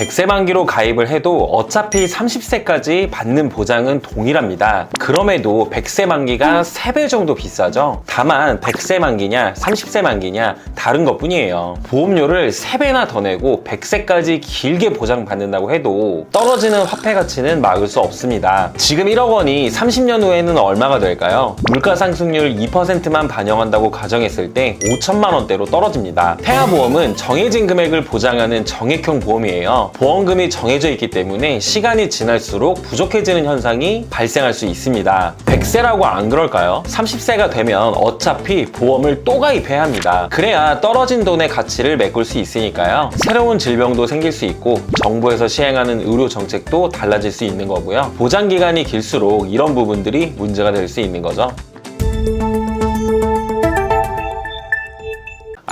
100세 만기로 가입을 해도 어차피 30세까지 받는 보장은 동일합니다. 그럼에도 100세 만기가 3배 정도 비싸죠. 다만 100세 만기냐 30세 만기냐 다른 것 뿐이에요. 보험료를 3배나 더 내고 100세까지 길게 보장받는다고 해도 떨어지는 화폐 가치는 막을 수 없습니다. 지금 1억 원이 30년 후에는 얼마가 될까요? 물가 상승률 2%만 반영한다고 가정했을 때 5천만 원대로 떨어집니다. 태아보험은 정해진 금액을 보장하는 정액형 보험이에요. 보험금이 정해져 있기 때문에 시간이 지날수록 부족해지는 현상이 발생할 수 있습니다. 100세라고 안 그럴까요? 30세가 되면 어차피 보험을 또 가입해야 합니다. 그래야 떨어진 돈의 가치를 메꿀 수 있으니까요. 새로운 질병도 생길 수 있고 정부에서 시행하는 의료 정책도 달라질 수 있는 거고요. 보장 기간이 길수록 이런 부분들이 문제가 될 수 있는 거죠.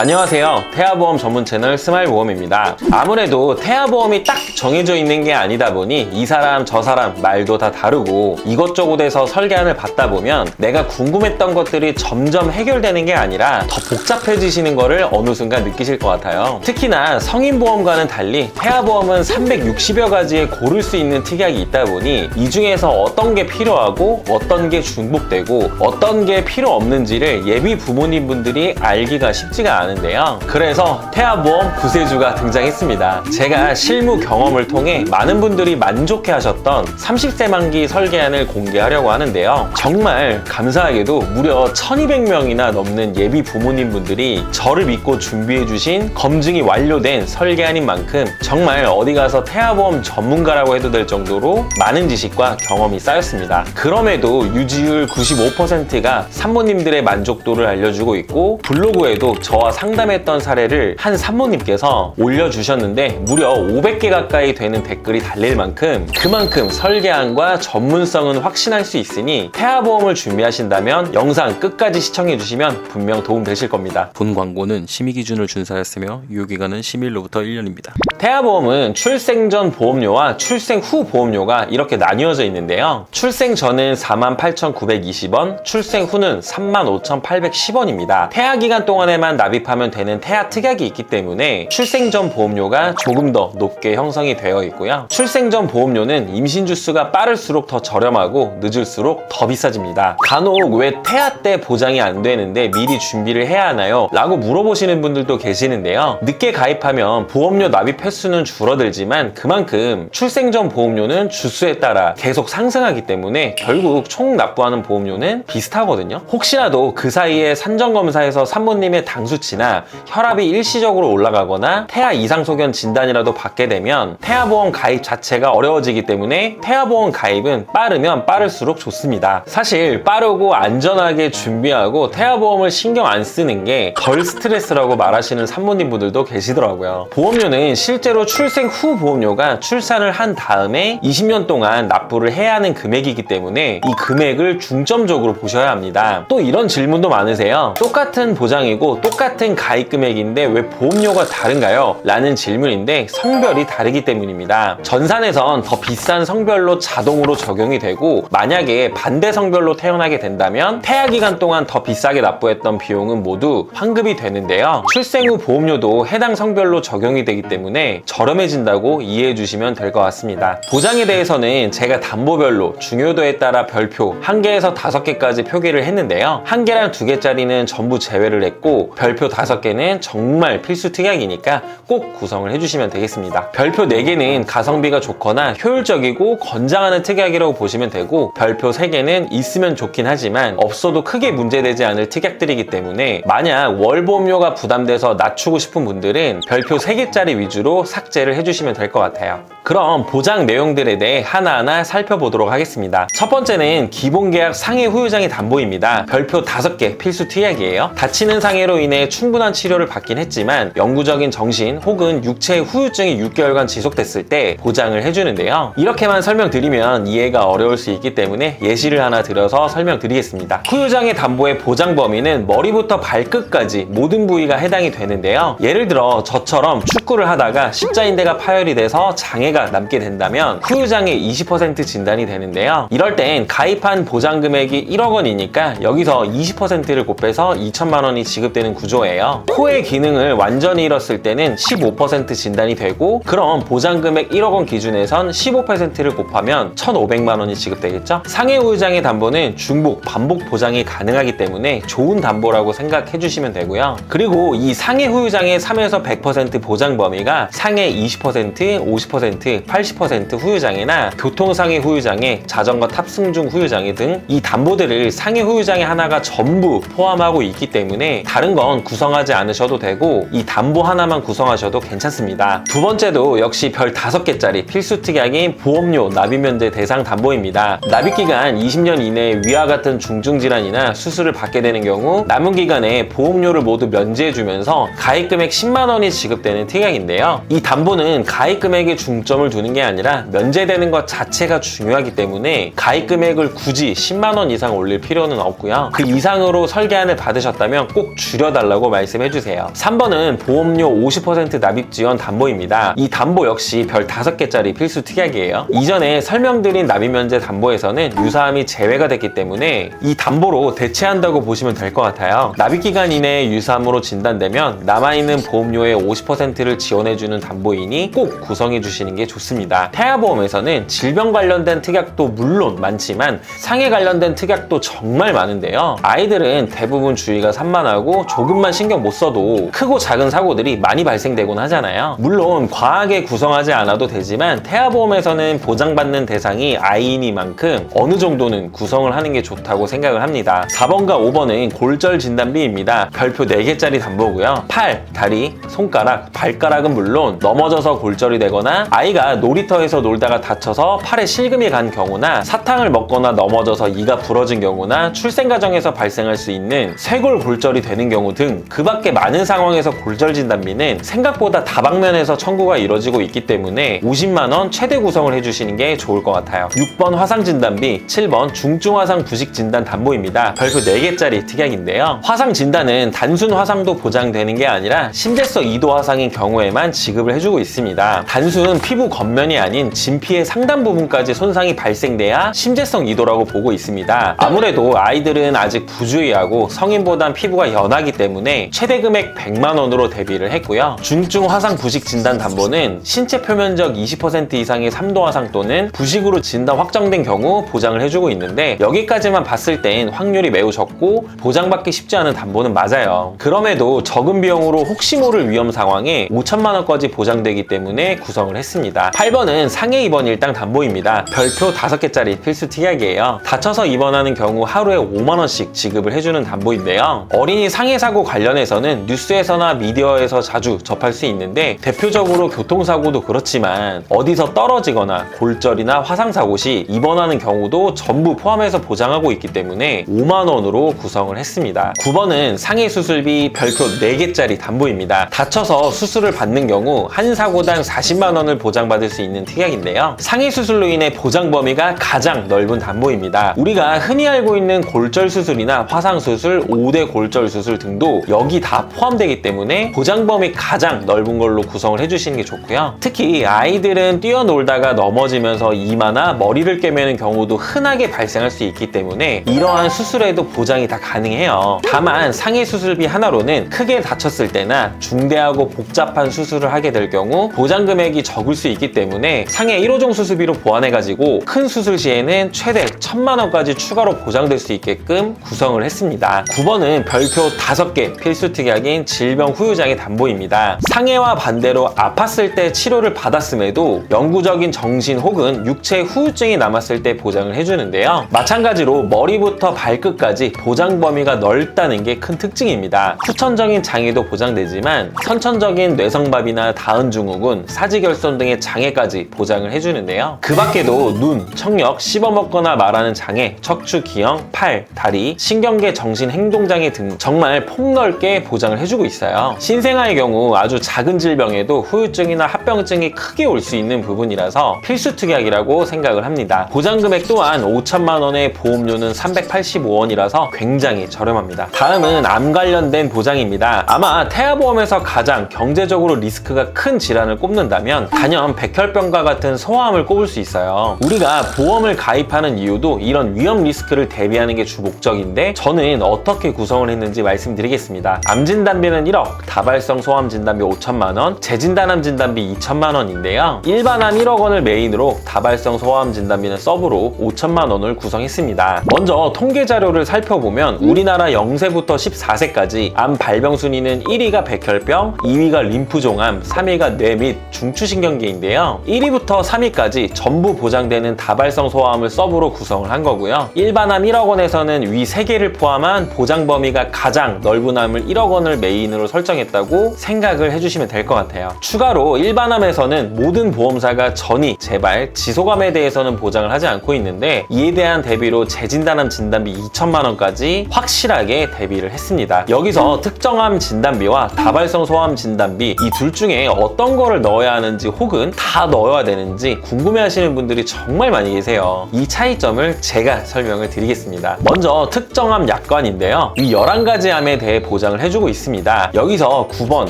안녕하세요. 태아보험 전문 채널 스마일보험입니다. 아무래도 태아보험이 딱 정해져 있는 게 아니다 보니 이 사람 저 사람 말도 다 다르고 이것저것에서 설계안을 받다 보면 내가 궁금했던 것들이 점점 해결되는 게 아니라 더 복잡해지시는 거를 어느 순간 느끼실 것 같아요. 특히나 성인보험과는 달리 태아보험은 360여 가지의 고를 수 있는 특약이 있다 보니 이 중에서 어떤 게 필요하고 어떤 게 중복되고 어떤 게 필요 없는지를 예비 부모님분들이 알기가 쉽지가 않아요. 않은데요. 그래서 태아보험 구세주가 등장했습니다. 제가 실무 경험을 통해 많은 분들이 만족해 하셨던 30세 만기 설계안을 공개하려고 하는데요. 정말 감사하게도 무려 1200명이나 넘는 예비 부모님 분들이 저를 믿고 준비해 주신 검증이 완료된 설계안인 만큼 정말 어디 가서 태아보험 전문가라고 해도 될 정도로 많은 지식과 경험이 쌓였습니다. 그럼에도 유지율 95%가 산모님들의 만족도를 알려주고 있고 블로그에도 저와 상담했던 사례를 한 산모님께서 올려주셨는데 무려 500개 가까이 되는 댓글이 달릴 만큼 그만큼 설계안과 전문성은 확신할 수 있으니 태아보험을 준비하신다면 영상 끝까지 시청해주시면 분명 도움 되실 겁니다. 본 광고는 심의 기준을 준수하였으며 유효기간은 심의일로부터 1년입니다. 태아보험은 출생 전 보험료와 출생 후 보험료가 이렇게 나뉘어져 있는데요. 출생 전은 48,920원, 출생 후는 35,810원입니다. 태아 기간 동안에만 납입 하면 되는 태아 특약이 있기 때문에 출생 전 보험료가 조금 더 높게 형성이 되어 있고요. 출생 전 보험료는 임신 주수가 빠를수록 더 저렴하고 늦을수록 더 비싸집니다. 간혹 왜 태아 때 보장이 안 되는데 미리 준비를 해야 하나요? 라고 물어보시는 분들도 계시는데요. 늦게 가입하면 보험료 납입 횟수는 줄어들지만 그만큼 출생 전 보험료는 주수에 따라 계속 상승하기 때문에 결국 총 납부하는 보험료는 비슷하거든요. 혹시라도 그 사이에 산정검사에서 산모님의 당 수치 나 혈압이 일시적으로 올라가거나 태아 이상 소견 진단이라도 받게 되면 태아보험 가입 자체가 어려워지기 때문에 태아보험 가입은 빠르면 빠를수록 좋습니다. 사실 빠르고 안전하게 준비하고 태아보험을 신경 안 쓰는 게 덜 스트레스라고 말하시는 산모님 분들도 계시더라고요. 보험료는 실제로 출생 후 보험료가 출산을 한 다음에 20년 동안 납부를 해야 하는 금액이기 때문에 이 금액을 중점적으로 보셔야 합니다. 또 이런 질문도 많으세요. 똑같은 보장이고 똑같은 가입 금액인데 왜 보험료가 다른가요? 라는 질문인데 성별이 다르기 때문입니다. 전산에선 더 비싼 성별로 자동으로 적용이 되고 만약에 반대 성별로 태어나게 된다면 태아 기간 동안 더 비싸게 납부했던 비용은 모두 환급이 되는데요. 출생 후 보험료도 해당 성별로 적용이 되기 때문에 저렴해진다고 이해해 주시면 될 것 같습니다. 보장에 대해서는 제가 담보별로 중요도에 따라 별표 1개에서 5개까지 표기를 했는데요. 1개랑 2개짜리는 전부 제외를 했고 별표 5개는 정말 필수 특약이니까 꼭 구성을 해주시면 되겠습니다. 별표 4개는 가성비가 좋거나 효율적이고 권장하는 특약이라고 보시면 되고 별표 3개는 있으면 좋긴 하지만 없어도 크게 문제되지 않을 특약들이기 때문에 만약 월보험료가 부담돼서 낮추고 싶은 분들은 별표 3개짜리 위주로 삭제를 해주시면 될 것 같아요. 그럼 보장 내용들에 대해 하나하나 살펴보도록 하겠습니다. 첫 번째는 기본 계약 상해 후유장애 담보입니다. 별표 5개 필수 특약이에요. 다치는 상해로 인해 충분한 치료를 받긴 했지만 영구적인 정신 혹은 육체의 후유증이 6개월간 지속됐을 때 보장을 해주는데요. 이렇게만 설명드리면 이해가 어려울 수 있기 때문에 예시를 하나 들어서 설명드리겠습니다. 후유장애 담보의 보장 범위는 머리부터 발끝까지 모든 부위가 해당이 되는데요. 예를 들어 저처럼 축구를 하다가 십자인대가 파열이 돼서 장애가 남게 된다면 후유장애 20% 진단이 되는데요. 이럴 땐 가입한 보장 금액이 1억 원이니까 여기서 20%를 곱해서 2천만 원이 지급되는 구조예요. 담보예요. 코의 기능을 완전히 잃었을 때는 15% 진단이 되고 그럼 보장 금액 1억 원 기준에선 15%를 곱하면 1,500만 원이 지급되겠죠? 상해 후유장애 담보는 중복, 반복 보장이 가능하기 때문에 좋은 담보라고 생각해 주시면 되고요. 그리고 이 상해 후유장애 3에서 100% 보장 범위가 상해 20%, 50%, 80% 후유장애나 교통상해 후유장애, 자전거 탑승 중 후유장애 등 이 담보들을 상해 후유장애 하나가 전부 포함하고 있기 때문에 다른 건 구성 하지 않으셔도 되고 이 담보 하나만 구성하셔도 괜찮습니다. 두 번째도 역시 별 5개짜리 필수 특약인 보험료 납입 면제 대상 담보입니다. 납입 기간 20년 이내에 위와 같은 중증 질환이나 수술을 받게 되는 경우 남은 기간에 보험료를 모두 면제해 주면서 가입 금액 10만 원이 지급되는 특약인데요. 이 담보는 가입 금액에 중점을 두는 게 아니라 면제되는 것 자체가 중요하기 때문에 가입 금액을 굳이 10만 원 이상 올릴 필요는 없고요. 그 이상으로 설계안을 받으셨다면 꼭 줄여달라고 말씀해 주세요. 3번은 보험료 50% 납입 지원 담보입니다. 이 담보 역시 별 5개짜리 필수 특약이에요. 이전에 설명드린 납입 면제 담보에서는 유사함이 제외가 됐기 때문에 이 담보로 대체한다고 보시면 될 것 같아요. 납입 기간 이내에 유사함으로 진단되면 남아있는 보험료의 50%를 지원해주는 담보이니 꼭 구성해 주시는 게 좋습니다. 태아보험에서는 질병 관련된 특약도 물론 많지만 상해 관련된 특약도 정말 많은데요. 아이들은 대부분 주의가 산만하고 조금만 신경 못 써도 크고 작은 사고들이 많이 발생되곤 하잖아요. 물론 과하게 구성하지 않아도 되지만 태아보험에서는 보장받는 대상이 아이니만큼 어느 정도는 구성을 하는 게 좋다고 생각을 합니다. 4번과 5번은 골절 진단비입니다. 별표 4개짜리 담보고요. 팔, 다리, 손가락, 발가락은 물론 넘어져서 골절이 되거나 아이가 놀이터에서 놀다가 다쳐서 팔에 실금이 간 경우나 사탕을 먹거나 넘어져서 이가 부러진 경우나 출생 과정에서 발생할 수 있는 쇄골 골절이 되는 경우 등그 밖에 많은 상황에서 골절 진단비는 생각보다 다방면에서 청구가 이루어지고 있기 때문에 50만 원 최대 구성을 해주시는 게 좋을 것 같아요. 6번 화상 진단비, 7번 중증 화상 부식 진단 담보입니다. 별표 4개짜리 특약인데요. 화상 진단은 단순 화상도 보장되는 게 아니라 심재성 이도 화상인 경우에만 지급을 해주고 있습니다. 단순 피부 겉면이 아닌 진피의 상단 부분까지 손상이 발생돼야 심재성 이도라고 보고 있습니다. 아무래도 아이들은 아직 부주의하고 성인보단 피부가 연하기 때문에 최대 금액 100만 원으로 대비를 했고요. 중증 화상 부식 진단 담보는 신체 표면적 20% 이상의 3도 화상 또는 부식으로 진단 확정된 경우 보장을 해주고 있는데 여기까지만 봤을 땐 확률이 매우 적고 보장받기 쉽지 않은 담보는 맞아요. 그럼에도 적은 비용으로 혹시 모를 위험 상황에 5천만 원까지 보장되기 때문에 구성을 했습니다. 8번은 상해 입원 일당 담보입니다. 별표 5개짜리 필수 특약이에요. 다쳐서 입원하는 경우 하루에 5만 원씩 지급을 해주는 담보인데요. 어린이 상해 사고 관련 해서는 뉴스에서나 미디어에서 자주 접할 수 있는데 대표적으로 교통사고도 그렇지만 어디서 떨어지거나 골절이나 화상사고 시 입원하는 경우도 전부 포함해서 보장하고 있기 때문에 5만 원으로 구성을 했습니다. 9번은 상해 수술비 별표 4개짜리 담보입니다. 다쳐서 수술을 받는 경우 한 사고당 40만 원을 보장받을 수 있는 특약인데요. 상해 수술로 인해 보장 범위가 가장 넓은 담보입니다. 우리가 흔히 알고 있는 골절 수술이나 화상 수술, 5대 골절 수술 등도 여기 다 포함되기 때문에 보장 범위 가장 넓은 걸로 구성을 해주시는 게 좋고요. 특히 아이들은 뛰어놀다가 넘어지면서 이마나 머리를 깨매는 경우도 흔하게 발생할 수 있기 때문에 이러한 수술에도 보장이 다 가능해요. 다만 상해 수술비 하나로는 크게 다쳤을 때나 중대하고 복잡한 수술을 하게 될 경우 보장 금액이 적을 수 있기 때문에 상해 1호종 수술비로 보완해가지고 큰 수술 시에는 최대 1천만 원까지 추가로 보장될 수 있게끔 구성을 했습니다. 9번은 별표 5개 필수 특약인 질병 후유장애 담보입니다. 상해와 반대로 아팠을 때 치료를 받았음에도 영구적인 정신 혹은 육체 후유증이 남았을 때 보장을 해주는데요. 마찬가지로 머리부터 발끝까지 보장 범위가 넓다는 게 큰 특징입니다. 후천적인 장애도 보장되지만 선천적인 뇌성밥이나 다은 증후군, 사지결손 등의 장애까지 보장을 해주는데요. 그 밖에도 눈, 청력, 씹어먹거나 말하는 장애, 척추 기형, 팔, 다리, 신경계 정신 행동장애 등 정말 폭넓 게 보장을 해주고 있어요. 신생아의 경우 아주 작은 질병에도 후유증이나 합병증이 크게 올 수 있는 부분이라서 필수 특약이라고 생각을 합니다. 보장 금액 또한 5천만 원의 보험료는 385원이라서 굉장히 저렴합니다. 다음은 암 관련된 보장입니다. 아마 태아보험에서 가장 경제적으로 리스크가 큰 질환을 꼽는다면 단연 백혈병과 같은 소아암을 꼽을 수 있어요. 우리가 보험을 가입하는 이유도 이런 위험 리스크를 대비하는 게 주 목적인데 저는 어떻게 구성을 했는지 말씀드리겠습니다. 있습니다. 암 진단비는 1억, 다발성 소암 진단비 5천만 원, 재진단암 진단비 2천만 원인데요. 일반암 1억 원을 메인으로 다발성 소암 진단비는 서브로 5천만 원을 구성했습니다. 먼저 통계 자료를 살펴보면 우리나라 0세부터 14세까지 암 발병 순위는 1위가 백혈병, 2위가 림프종암, 3위가 뇌 및 중추신경계인데요. 1위부터 3위까지 전부 보장되는 다발성 소아암을 서브로 구성을 한 거고요. 일반암 1억 원에서는 위 3개를 포함한 보장 범위가 가장 넓은 암을 1억 원을 메인으로 설정했다고 생각을 해주시면 될 것 같아요. 추가로 일반암에서는 모든 보험사가 전이, 재발, 지소감에 대해서는 보장을 하지 않고 있는데 이에 대한 대비로 재진단암 진단비 2천만 원까지 확실하게 대비를 했습니다. 여기서 특정암 진단비와 다발성 소암 진단비 이 둘 중에 어떤 거를 넣어야 하는지 혹은 다 넣어야 되는지 궁금해 하시는 분들이 정말 많이 계세요. 이 차이점을 제가 설명을 드리겠습니다. 먼저 특정암 약관인데요. 이 11가지 암에 대해 보장 을 해주고 있습니다. 여기서 9번,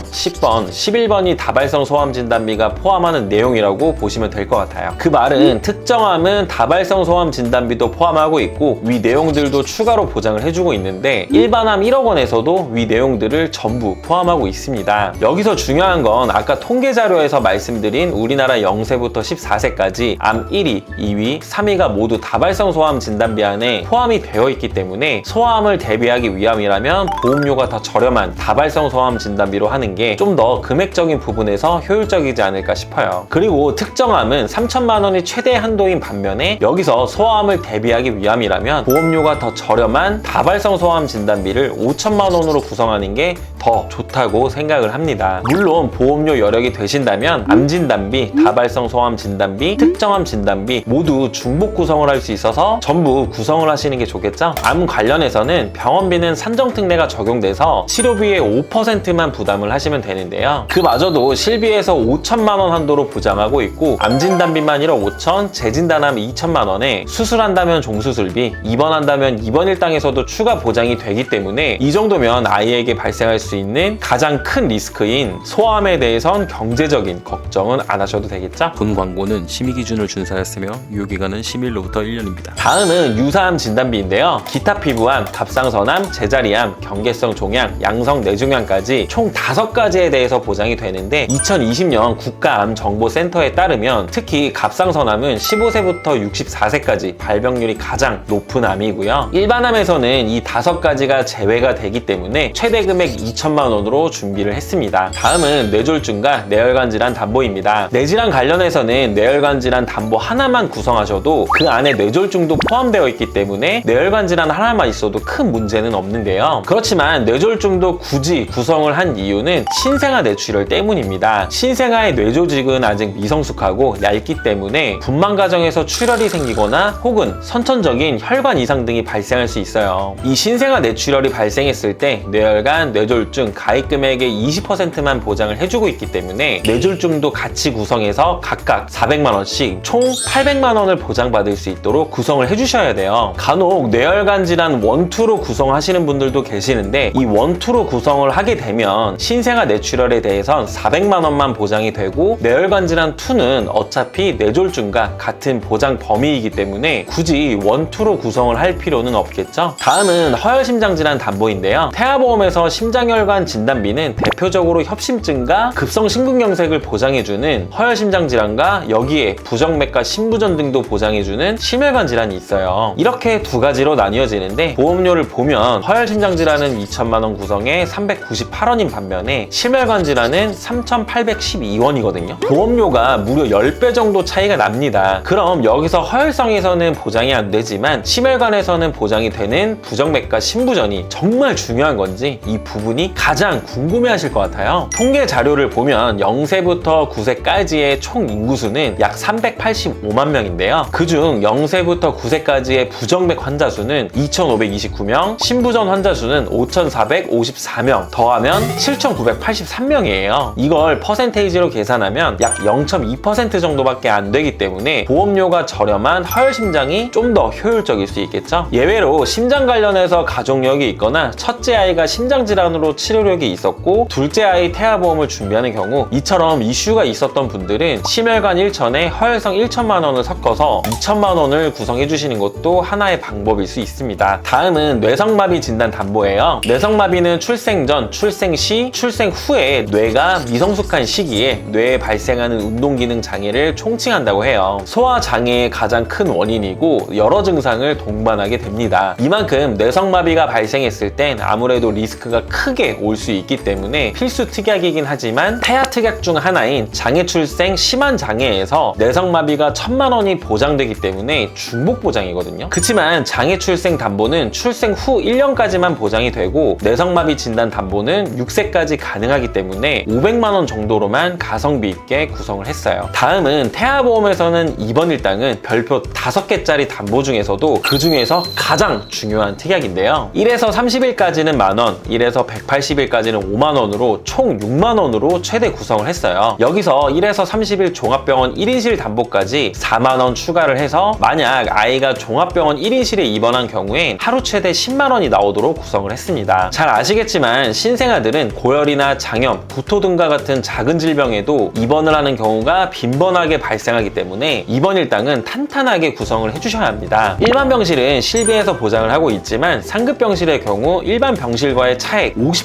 10번, 11번이 다발성 소암 진단비가 포함하는 내용이라고 보시면 될 것 같아요. 그 말은 특정암은 다발성 소암 진단비도 포함하고 있고 위 내용들도 추가로 보장을 해주고 있는데 일반암 1억 원에서도 위 내용들을 전부 포함하고 있습니다. 여기서 중요한 건 아까 통계 자료에서 말씀드린 우리나라 0세부터 14세까지 암 1위, 2위, 3위가 모두 다발성 소암 진단비 안에 포함이 되어 있기 때문에 소암을 대비하기 위함이라면 보험료가 더 저렴한 다발성 소암 진단비로 하는 게 좀 더 금액적인 부분에서 효율적이지 않을까 싶어요. 그리고 특정암은 3천만 원이 최대 한도인 반면에 여기서 소아암을 대비하기 위함이라면 보험료가 더 저렴한 다발성 소아암 진단비를 5천만 원으로 구성하는 게더 좋다고 생각을 합니다. 물론 보험료 여력이 되신다면 암 진단비, 다발성 소아암 진단비, 특정암 진단비 모두 중복 구성을 할 수 있어서 전부 구성을 하시는 게 좋겠죠? 암 관련해서는 병원비는 산정 특례가 적용돼서 치료비의 5%만 부담을 하시면 되는데요. 그마저도 실비에서 5천만 원 한도로 보장하고 있고 암 진단비만 1억 5천, 재진단암 2천만 원에 수술한다면 종수술비, 입원한다면 입원 일당에서도 추가 보장이 되기 때문에 이 정도면 아이에게 발생할 수 있는 가장 큰 리스크인 소암에 대해선 경제적인 걱정은 안 하셔도 되겠죠? 본 광고는 심의 기준을 준수하였으며 유효기간은 10일로부터 1년입니다. 다음은 유사암 진단비인데요. 기타 피부암, 갑상선암, 제자리암, 경계성 종양, 양성 뇌종양까지 총 5가지에 대해서 보장이 되는데 2020년 국가암정보센터에 따르면 특히 갑상선암은 15세부터 64세까지 발병률이 가장 높은 암이고요. 일반암에서는 이 5가지가 제외가 되기 때문에 최대 금액 2천만 원으로 준비를 했습니다. 다음은 뇌졸중과 뇌혈관 질환 담보입니다. 뇌질환 관련해서는 뇌혈관 질환 담보 하나만 구성하셔도 그 안에 뇌졸중도 포함되어 있기 때문에 뇌혈관 질환 하나만 있어도 큰 문제는 없는데요. 그렇지만 뇌졸중도 굳이 구성을 한 이유는 신생아 뇌출혈 때문입니다. 신생아의 뇌조직은 아직 미성숙하고 얇기 때문에 분만 과정에서 출혈이 생기거나 혹은 선천적인 혈관 이상 등이 발생할 수 있어요. 이 신생아 뇌출혈이 발생했을 때 뇌혈관, 뇌졸중, 가입 금액의 20%만 보장을 해주고 있기 때문에 뇌졸중도 같이 구성해서 각각 400만 원씩 총 800만 원을 보장받을 수 있도록 구성을 해주셔야 돼요. 간혹 뇌혈관 질환 원투로 구성하시는 분들도 계시는데 이 원투로 구성을 하게 되면 신생아 뇌출혈에 대해선 400만 원만 보장이 되고 뇌혈관 질환 2는 어차피 뇌졸중과 같은 보장 범위이기 때문에 굳이 원투로 구성을 할 필요는 없겠죠. 다음은 허혈심장 질환 담보인데요. 태아보험에서 심장혈 관 진단비는 대표적으로 협심증과 급성 심근경색을 보장해주는 허혈심장 질환과 여기에 부정맥과 심부전 등도 보장해주는 심혈관 질환이 있어요. 이렇게 두 가지로 나뉘어지는데 보험료를 보면 허혈심장 질환은 2천만 원 구성에 398원인 반면에 심혈관 질환은 3,812원이거든요. 보험료가 무려 10배 정도 차이가 납니다. 그럼 여기서 허혈성에서는 보장이 안 되지만 심혈관에서는 보장이 되는 부정맥과 심부전이 정말 중요한 건지 이 부분이 가장 궁금해 하실 것 같아요. 통계 자료를 보면 0세부터 9세까지의 총 인구수는 약 385만 명인데요. 그중 0세부터 9세까지의 부정맥 환자 수는 2,529명, 심부전 환자 수는 5,454명, 더하면 7,983명이에요. 이걸 퍼센테이지로 계산하면 약 0.2% 정도밖에 안 되기 때문에 보험료가 저렴한 허혈 심장이 좀 더 효율적일 수 있겠죠. 예외로 심장 관련해서 가족력이 있거나 첫째 아이가 심장 질환으로 치료력이 있었고 둘째 아이 태아보험을 준비하는 경우 이처럼 이슈가 있었던 분들은 심혈관 1천에 허혈성 1천만 원을 섞어서 2천만 원을 구성해 주시는 것도 하나의 방법일 수 있습니다. 다음은 뇌성마비 진단 담보예요. 뇌성마비는 출생 전, 출생 시, 출생 후에 뇌가 미성숙한 시기에 뇌에 발생하는 운동기능 장애를 총칭한다고 해요. 소화 장애의 가장 큰 원인이고 여러 증상을 동반하게 됩니다. 이만큼 뇌성마비가 발생했을 땐 아무래도 리스크가 크게 올 수 있기 때문에 필수 특약이긴 하지만 태아 특약 중 하나인 장애 출생 심한 장애에서 뇌성마비가 천만 원이 보장되기 때문에 중복 보장이거든요. 그렇지만 장애 출생 담보는 출생 후 1년까지만 보장이 되고 뇌성마비 진단 담보는 6세까지 가능하기 때문에 500만 원 정도로만 가성비 있게 구성을 했어요. 다음은 태아보험에서는 이번 일당은 별표 5개짜리 담보 중에서도 그 중에서 가장 중요한 특약인데요. 1에서 30일까지는 만 원, 1에서 180일까지는 5만원으로 총 6만원으로 최대 구성을 했어요. 여기서 1에서 30일 종합병원 1인실 담보까지 4만원 추가를 해서 만약 아이가 종합병원 1인실에 입원한 경우엔 하루 최대 10만원이 나오도록 구성을 했습니다. 잘 아시겠지만 신생아들은 고열이나 장염, 구토 등과 같은 작은 질병에도 입원을 하는 경우가 빈번하게 발생하기 때문에 입원 일당은 탄탄하게 구성을 해주셔야 합니다. 일반 병실은 실비에서 보장을 하고 있지만 상급 병실의 경우 일반 병실과의 차액 50%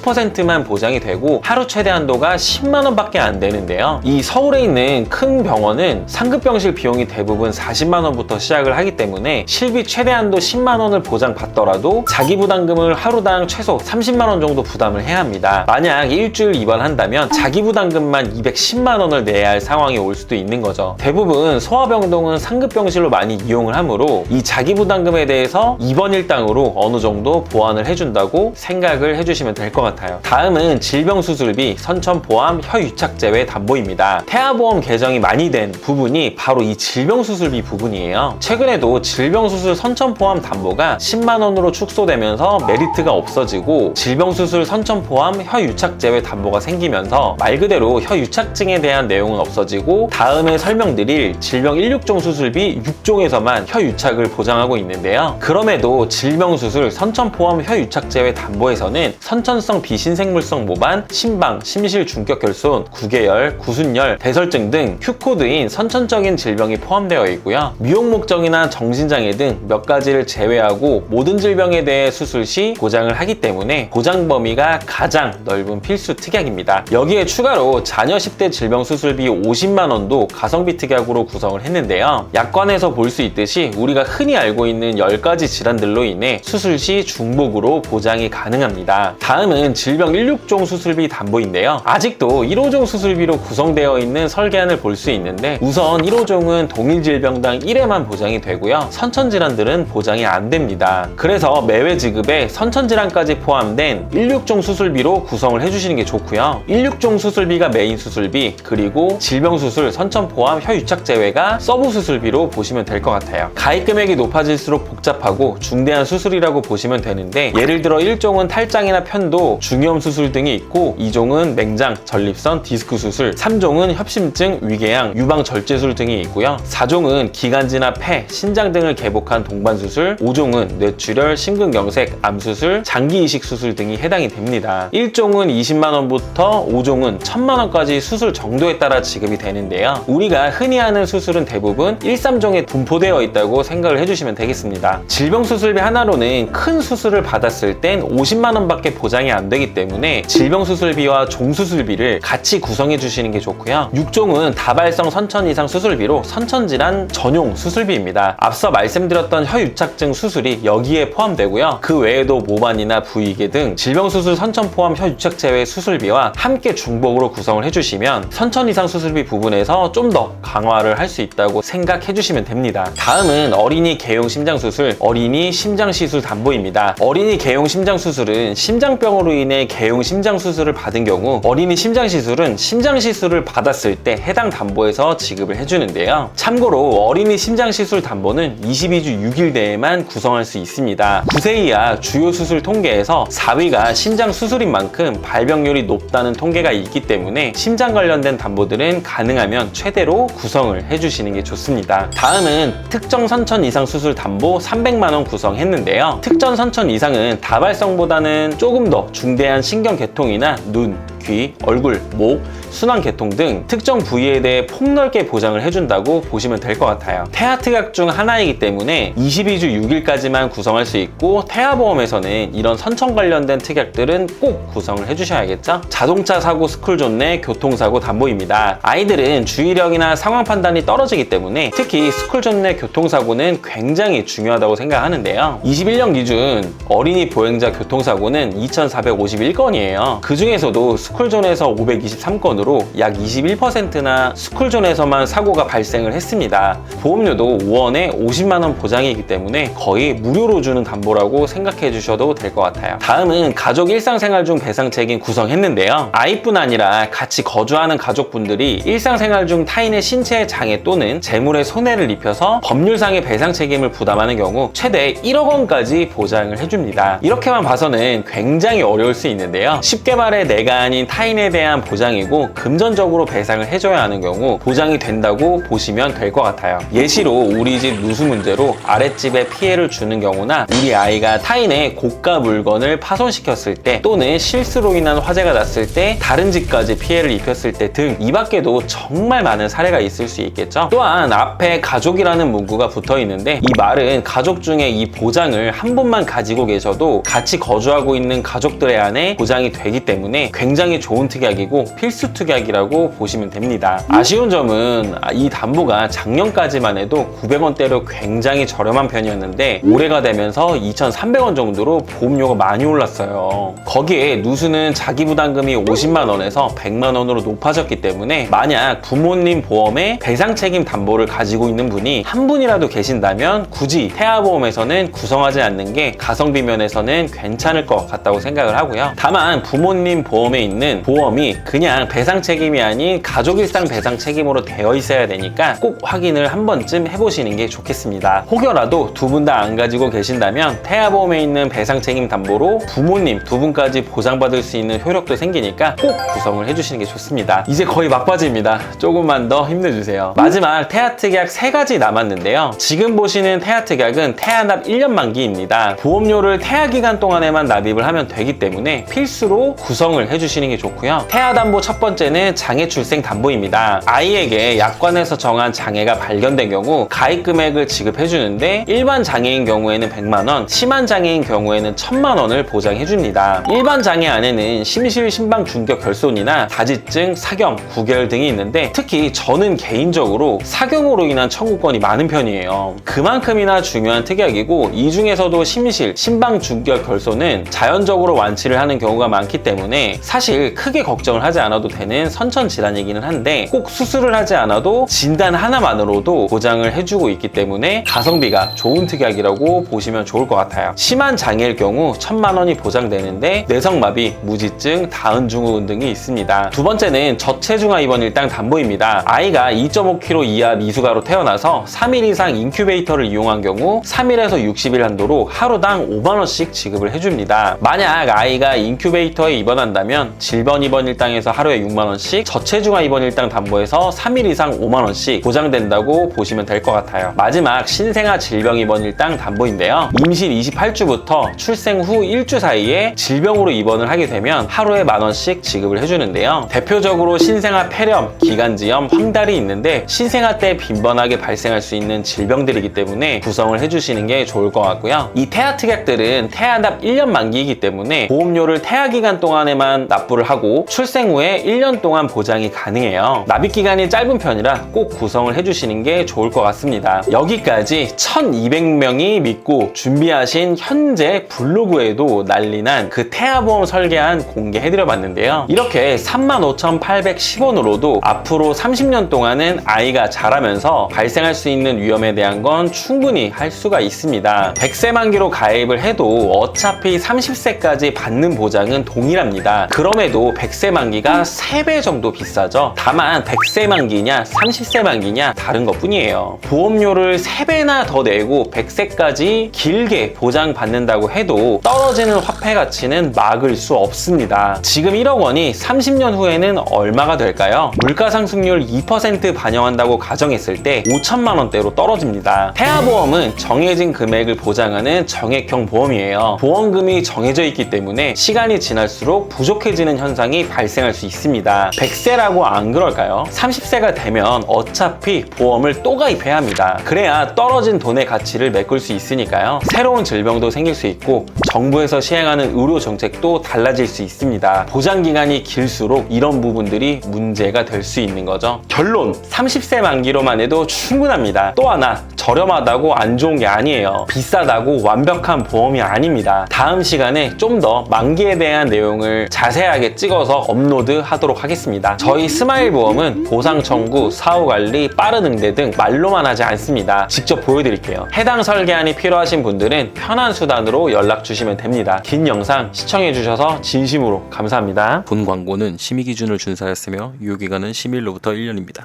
만 보장이 되고 하루 최대 한도가 10만 원 밖에 안 되는데요. 이 서울에 있는 큰 병원은 상급 병실 비용이 대부분 40만 원부터 시작을 하기 때문에 실비 최대 한도 10만 원을 보장받더라도 자기 부담금을 하루당 최소 30만 원 정도 부담을 해야 합니다. 만약 일주일 입원한다면 자기 부담금만 210만 원을 내야 할 상황이 올 수도 있는 거죠. 대부분 소아병동은 상급 병실로 많이 이용을 하므로 이 자기 부담금에 대해서 입원 일당으로 어느 정도 보완을 해준다고 생각을 해주시면 될 것 같아요. 다음은 질병수술비, 선천보암, 혀유착 제외 담보입니다. 태아보험 개정이 많이 된 부분이 바로 이 질병수술비 부분이에요. 최근에도 질병수술 선천보암 담보가 10만 원으로 축소되면서 메리트가 없어지고 질병수술 선천보암 혀유착 제외 담보가 생기면서 말 그대로 혀유착증에 대한 내용은 없어지고 다음에 설명드릴 질병 16종 수술비 6종에서만 혀유착을 보장하고 있는데요. 그럼에도 질병수술 선천포함 혀유착 제외 담보에서는 선천성 비신생물성 모반, 심방, 심실 중격 결손, 구개열, 구순열, 대설증 등 Q코드인 선천적인 질병이 포함되어 있고요. 미용 목적이나 정신장애 등 몇 가지를 제외하고 모든 질병에 대해 수술 시 보장을 하기 때문에 보장 범위가 가장 넓은 필수 특약입니다. 여기에 추가로 자녀 10대 질병 수술비 50만 원도 가성비 특약으로 구성을 했는데요. 약관에서 볼 수 있듯이 우리가 흔히 알고 있는 10가지 질환들로 인해 수술 시 중복으로 보장이 가능합니다. 다음은 질병 16종 수술비 담보인데요. 아직도 1호종 수술비로 구성되어 있는 설계안을 볼 수 있는데 우선 1호종은 동일 질병당 1회만 보장이 되고요. 선천 질환들은 보장이 안 됩니다. 그래서 매회 지급에 선천 질환까지 포함된 16종 수술비로 구성을 해주시는 게 좋고요. 16종 수술비가 메인 수술비 그리고 질병 수술, 선천 포함, 혀유착 제외가 서브 수술비로 보시면 될 것 같아요. 가입 금액이 높아질수록 복잡하고 중대한 수술이라고 보시면 되는데 예를 들어 1종은 탈장이나 편도, 중이염 수술 등이 있고 2종은 맹장, 전립선, 디스크 수술, 3종은 협심증, 위궤양, 유방 절제술 등이 있고요. 4종은 기관지나 폐, 신장 등을 개복한 동반 수술, 5종은 뇌출혈, 심근경색, 암 수술, 장기 이식 수술 등이 해당이 됩니다. 1종은 20만 원부터 5종은 1000만 원까지 수술 정도에 따라 지급이 되는데요. 우리가 흔히 하는 수술은 대부분 1, 3종에 분포되어 있다고 생각을 해주시면 되겠습니다. 질병 수술비 하나로는 큰 수술을 받았을 땐 50만 원밖에 보장이 안 되기 때문에 질병 수술비와 종 수술비를 같이 구성해 주시는 게 좋고요. 6종은 다발성 선천 이상 수술비로 선천 질환 전용 수술비입니다. 앞서 말씀드렸던 혀유착증 수술이 여기에 포함되고요. 그 외에도 모반이나 부위계 등 질병 수술 선천 포함 혀유착 제외 수술비와 함께 중복으로 구성을 해주시면 선천 이상 수술비 부분에서 좀 더 강화를 할 수 있다고 생각해 주시면 됩니다. 다음은 어린이 개용 심장 수술, 어린이 심장 시술 담보입니다. 어린이 개용 심장 수술은 심장병으로 인해 개용 심장 수술을 받은 경우 어린이 심장 시술은 심장 시술을 받았을 때 해당 담보에서 지급을 해주는데요. 참고로 어린이 심장 시술 담보는 22주 6일 내에만 구성할 수 있습니다. 9세 이하 주요 수술 통계에서 4위가 심장 수술인 만큼 발병률이 높다는 통계가 있기 때문에 심장 관련된 담보들은 가능하면 최대로 구성을 해주시는 게 좋습니다. 다음은 특정 선천 이상 수술 담보 300만 원 구성했는데요. 특정 선천 이상은 다발성보다는 조금 더 중대한 신경계통이나 눈, 귀, 얼굴, 목, 순환계통 등 특정 부위에 대해 폭넓게 보장을 해준다고 보시면 될 것 같아요. 태아 특약 중 하나이기 때문에 22주 6일까지만 구성할 수 있고 태아보험에서는 이런 선청 관련된 특약들은 꼭 구성을 해주셔야겠죠? 자동차 사고 스쿨존 내 교통사고 담보입니다. 아이들은 주의력이나 상황 판단이 떨어지기 때문에 특히 스쿨존 내 교통사고는 굉장히 중요하다고 생각하는데요. 21년 기준 어린이 보행자 교통사고는 2,451건이에요. 그 중에서도 스쿨존에서 523건으로 약 21%나 스쿨존에서만 사고가 발생을 했습니다. 보험료도 5원에 50만원 보장이기 때문에 거의 무료로 주는 담보라고 생각해 주셔도 될 것 같아요. 다음은 가족 일상생활 중 배상 책임 구성했는데요. 아이뿐 아니라 같이 거주하는 가족분들이 일상생활 중 타인의 신체에 장애 또는 재물에 손해를 입혀서 법률상의 배상 책임을 부담하는 경우 최대 1억 원까지 보장을 해줍니다. 이렇게만 봐서는 굉장히 어려울 수 있는데요. 쉽게 말해 내가 아닌 타인에 대한 보장이고 금전적으로 배상을 해줘야 하는 경우 보장이 된다고 보시면 될 것 같아요. 예시로 우리 집 누수 문제로 아랫집에 피해를 주는 경우나 우리 아이가 타인의 고가 물건을 파손시켰을 때 또는 실수로 인한 화재가 났을 때 다른 집까지 피해를 입혔을 때 등 이 밖에도 정말 많은 사례가 있을 수 있겠죠. 또한 앞에 가족이라는 문구가 붙어 있는데 이 말은 가족 중에 이 보장을 한 분만 가지고 계셔도 같이 거주하고 있는 가족들의 안에 보장이 되기 때문에 굉장히 좋은 특약이고 필수 특 약이라고 보시면 됩니다. 아쉬운 점은 이 담보가 작년까지만 해도 900원대로 굉장히 저렴한 편이었는데 올해가 되면서 2,300원 정도로 보험료가 많이 올랐어요. 거기에 누수는 자기 부담금이 50만 원에서 100만 원으로 높아졌기 때문에 만약 부모님 보험에 배상 책임 담보를 가지고 있는 분이 한 분이라도 계신다면 굳이 태아보험에서는 구성하지 않는 게 가성비 면에서는 괜찮을 것 같다고 생각을 하고요. 다만 부모님 보험에 있는 보험이 그냥 배상 책임이 아닌 가족 일상 배상 책임으로 되어 있어야 되니까 꼭 확인을 한 번쯤 해보시는 게 좋겠습니다. 혹여라도 두 분 다 안 가지고 계신다면 태아보험에 있는 배상 책임 담보로 부모님 두 분까지 보장받을 수 있는 효력도 생기니까 꼭 구성을 해주시는 게 좋습니다. 이제 거의 막바지입니다. 조금만 더 힘내주세요. 마지막 태아특약 세 가지 남았는데요. 지금 보시는 태아특약은 태아납 1년 만기입니다. 보험료를 태아 기간 동안에만 납입을 하면 되기 때문에 필수로 구성을 해주시는 게 좋고요. 태아담보 첫 번째 는 장애 출생 담보입니다. 아이에게 약관에서 정한 장애가 발견된 경우 가입 금액을 지급해 주는데 일반 장애인 경우에는 100만 원, 심한 장애인 경우에는 1000만 원을 보장해 줍니다. 일반 장애 안에는 심실, 심방 중격 결손이나 다지증, 사경, 구결 등이 있는데 특히 저는 개인적으로 사경으로 인한 청구권이 많은 편이에요. 그만큼이나 중요한 특약이고 이 중에서도 심실, 심방 중격 결손은 자연적으로 완치를 하는 경우가 많기 때문에 사실 크게 걱정을 하지 않아도 되는 선천 질환이기는 한데 꼭 수술을 하지 않아도 진단 하나만으로도 보장을 해주고 있기 때문에 가성비가 좋은 특약이라고 보시면 좋을 것 같아요. 심한 장애일 경우 천만 원이 보장되는데 뇌성마비, 무지증, 다은증후군 등이 있습니다. 두 번째는 저체중아 입원 일당 담보입니다. 아이가 2.5kg 이하 미숙아로 태어나서 3일 이상 인큐베이터를 이용한 경우 3일에서 60일 한도로 하루당 5만 원씩 지급을 해줍니다. 만약 아이가 인큐베이터에 입원한다면 질번 입원 일당에서 하루에 6만 원씩, 저체중아 입원 일당 담보에서 3일 이상 5만 원씩 보장된다고 보시면 될 것 같아요. 마지막 신생아 질병 입원 일당 담보인데요. 임신 28주부터 출생 후 1주 사이에 질병으로 입원을 하게 되면 하루에 만 원씩 지급을 해주는데요. 대표적으로 신생아 폐렴, 기관지염, 황달이 있는데 신생아 때 빈번하게 발생할 수 있는 질병들이기 때문에 구성을 해주시는 게 좋을 것 같고요. 이 태아 특약들은 태아납 1년 만기이기 때문에 보험료를 태아 기간 동안에만 납부를 하고 출생 후에 1년 동안 보장이 가능해요. 납입 기간이 짧은 편이라 꼭 구성을 해주시는 게 좋을 것 같습니다. 여기까지 1200명이 믿고 준비하신 현재 블로그에도 난리난 그 태아보험 설계안 공개해드려 봤는데요. 이렇게 35,810원으로도 앞으로 30년 동안은 아이가 자라면서 발생할 수 있는 위험에 대한 건 충분히 할 수가 있습니다. 100세 만기로 가입을 해도 어차피 30세까지 받는 보장은 동일합니다. 그럼에도 100세 만기가 3배 정도 비싸죠. 다만 100세 만기냐 30세 만기냐 다른 것 뿐이에요. 보험료를 3배나 더 내고 100세까지 길게 보장받는다고 해도 떨어지는 화폐 가치는 막을 수 없습니다. 지금 1억 원이 30년 후에는 얼마가 될까요? 물가 상승률 2% 반영한다고 가정했을 때 5천만 원대로 떨어집니다. 태아보험은 정해진 금액을 보장하는 정액형 보험이에요. 보험금이 정해져 있기 때문에 시간이 지날수록 부족해지는 현상이 발생할 수 있습니다. 100세라고 안 그럴까요? 30세가 되면 어차피 보험을 또 가입해야 합니다. 그래야 떨어진 돈의 가치를 메꿀 수 있으니까요. 새로운 질병도 생길 수 있고 정부에서 시행하는 의료 정책도 달라질 수 있습니다. 보장 기간이 길수록 이런 부분들이 문제가 될 수 있는 거죠. 결론 30세 만기로만 해도 충분합니다. 또 하나 저렴하다고 안 좋은 게 아니에요. 비싸다고 완벽한 보험이 아닙니다. 다음 시간에 좀 더 만기에 대한 내용을 자세하게 찍어서 업로드 하도록 하겠습니다. 저희 스마일 보험은 보상 청구, 사후 관리, 빠른 응대 등 말로만 하지 않습니다. 직접 보여드릴게요. 해당 설계안이 필요하신 분들은 편한 수단으로 연락 주시면 됩니다. 긴 영상 시청해주셔서 진심으로 감사합니다. 본 광고는 심의 기준을 준수하였으며 유효기간은 10일로부터 1년입니다.